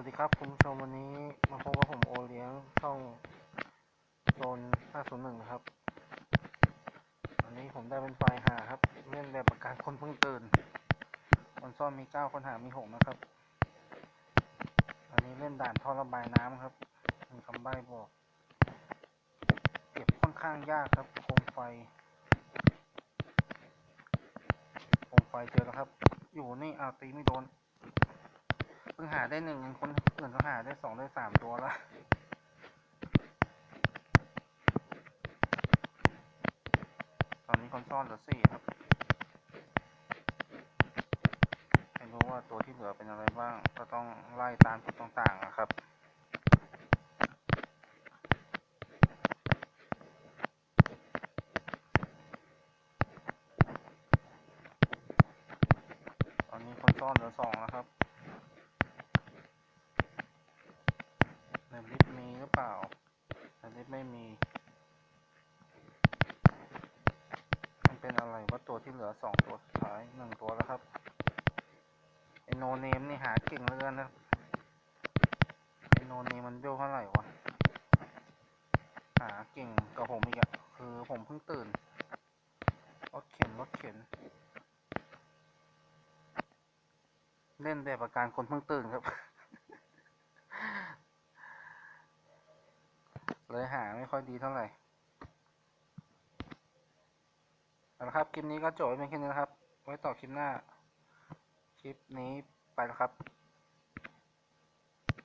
วัสดีครับคุณผู้ชมวันนี้มาพบกับผมโอเลี้ยงช่องโซน501นะครับวันนี้ผมได้เป็นไฟหาครับเล่นแบบประกันคนเพิ่งตื่นคนซ่อนมี9คนหามี6นะครับอันนี้เล่นด่านท่อระบายน้ำครับมีคำใบ้บอก เก็บค่อนข้างยากครับโคมไฟโคมไฟเจอแล้วครับ อยู่นี่อาตีไม่โดน พิ่งหาได้หนึ่งยังคนอื่นเขาหาได้สองได้สามตัวแล้วตอนนี้คนซ่อนเหลือสี่ครับไม่รู้ว่าตัวที่เหลือเป็นอะไรบ้าง ก็ต้องไล่ตามจุดต่างๆนะครับตอนนี้คนซ่อนเหลือสองแล้วครับ ในลิฟต์มีหรือ เปล่าในลิฟต์ไม่มี มันเป็นอะไรว่าตัวที่เหลือสองตัวสุดท้ายหนึ่งตัวแล้วครับไอโนเนมนี่หาเก่งเหลือเกินะครับไอโนเนมมันโยเท่าไหร่วะ หาเก่งกับผมอีกอะคือผมเพิ่งตื่นรถเข็นรถเข็น เล่นแบบอาการคนเพิ่งตื่นครับ เลยหาไม่ค่อยดีเท่าไหร่เอาละครับ คลิปนี้ก็จบไว้เป็นแค่นี้นะครับ ไว้ต่อคลิปหน้า คลิปนี้ไปแล้วครับ